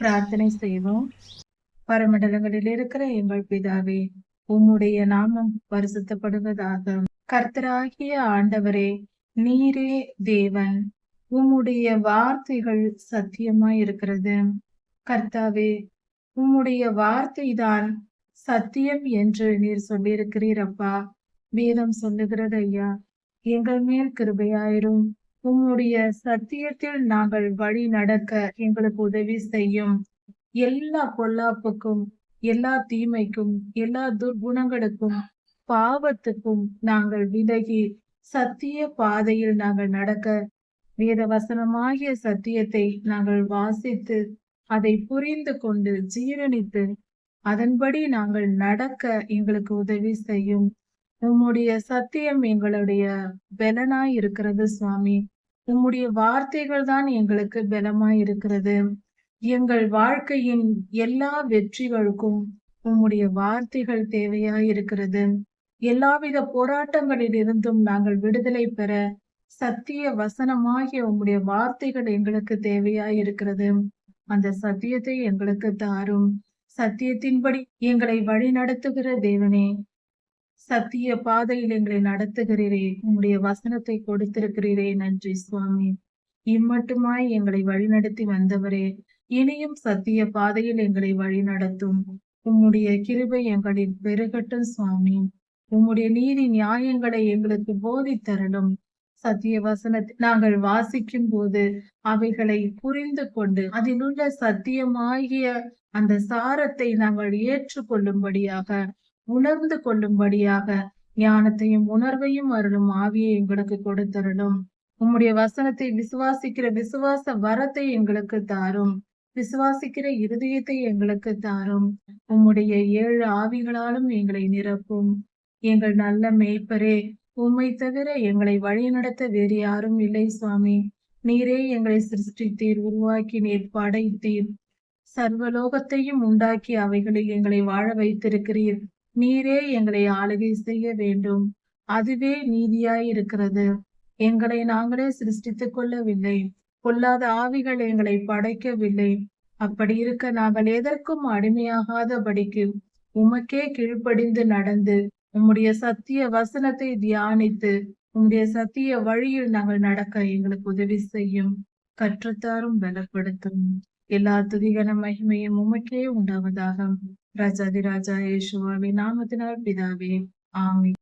பிரார்த்தனை செய்வோம். பரமண்டலங்களில் இருக்கிற எங்கள் பிதாவே உம்முடைய நாமம் பரிசுத்தப்படுவதாக. கர்த்தராகிய ஆண்டவரே நீரே தேவன். உம்முடைய வார்த்தைகள் சத்தியமாய் இருக்கிறது. கர்த்தாவே உம்முடைய வார்த்தை தான் சத்தியம் என்று நீர் சொல்லியிருக்கிறீரப்பா வேதம் சொல்லுகிறது ஐயா எங்கள் மேல் கிருபையாயிரும். உம்முடைய சத்தியத்தில் நாங்கள் வழி நடக்க எங்களுக்கு உதவி செய்யும். எல்லா பொல்லாப்புக்கும் எல்லா தீமைக்கும் எல்லா துர்குணங்களுக்கும் பாவத்துக்கும் நாங்கள் விலகி சத்திய பாதையில் நாங்கள் நடக்க வேத வசனமாகிய சத்தியத்தை நாங்கள் வாசித்து அதை புரிந்து கொண்டு ஜீரணித்து அதன்படி நாங்கள் நடக்க எங்களுக்கு உதவி செய்யும். உம்முடைய சத்தியம் எங்களுடைய பலனாய் இருக்கிறது சுவாமி. உம்முடைய வார்த்தைகள் தான் எங்களுக்கு பலமாய் இருக்கிறது. எங்கள் வாழ்க்கையின் எல்லா வெற்றிகளுக்கும் உம்முடைய வார்த்தைகள் தேவையாய் இருக்கிறது. எல்லாவித போராட்டங்களில் இருந்தும் நாங்கள் விடுதலை பெற சத்திய வசனமாகிய உம்முடைய வார்த்தைகள் எங்களுக்கு தேவையாய் இருக்கிறது. அந்த சத்தியத்தை எங்களுக்கு தாரும். சத்தியத்தின்படி எங்களை வழி நடத்துகிற தேவனே சத்திய பாதையில் எங்களை நடத்துகிறீரே. உங்களுடைய வசனத்தை கொடுத்திருக்கிறீரே. நன்றி சுவாமி. இம்மட்டுமாய் எங்களை வழிநடத்தி வந்தவரே. இனியும் சத்திய பாதையில் எங்களை வழி நடத்தும் உம்முடைய கிருபை எங்களில் பெருகட்டும் சுவாமி. உம்முடைய நீதி நியாயங்களை எங்களுக்கு போதித்தரலும் சத்திய வசனத்தை நாங்கள் வாசிக்கும் போது அவைகளை புரிந்து கொண்டு அதில் உள்ள சத்தியமாகிய அந்த சாரத்தை நாங்கள் ஏற்றுக்கொள்ளும்படியாக உணர்ந்து கொள்ளும்படியாக ஞானத்தையும் உணர்வையும் அருளும் ஆவியை எங்களுக்கு கொடுத்தருளும். உம்முடைய வசனத்தை விசுவாசிக்கிற விசுவாச வரத்தை எங்களுக்கு தாரும். விசுவாசிக்கிற இருதயத்தை எங்களுக்கு தாரும். உம்முடைய ஏழு ஆவிகளாலும் எங்களை நிரப்பும். எங்கள் நல்ல மேய்ப்பரே உம்மை தவிர எங்களை வழிநடத்த வேறு யாரும் இல்லை சுவாமி. நீரே எங்களை சிருஷ்டித்தீர் உருவாக்கினீர் படைத்தீர். சர்வலோகத்தையும் உண்டாக்கி அவைகளில் எங்களை வாழ வைத்திருக்கிறீர். நீரே எங்களை ஆளுகை செய்ய வேண்டும். அதுவே நீதியாய் இருக்கிறது எங்களை நாங்களே சிருஷ்டித்துக் கொள்ளவில்லை. பொல்லாத ஆவிகள் எங்களை படைக்கவில்லை. அப்படி இருக்க நாங்கள் எதற்கும் அடிமையாகாதபடிக்கு உமக்கே கீழ்ப்படிந்து நடந்து உம்முடைய சத்திய வசனத்தை தியானித்து உம்முடைய சத்திய வழியில் நாங்கள் நடக்க எங்களுக்கு உதவி செய்யும். கற்றுத்தாரும் பலப்படுத்தும். எல்லா துதிகன மகிமையும் உமக்கே உண்டாவதாக. ராஜாதி ராஜா யேசுவாவின் நாமத்தினால் பிதாவே ஆமீன்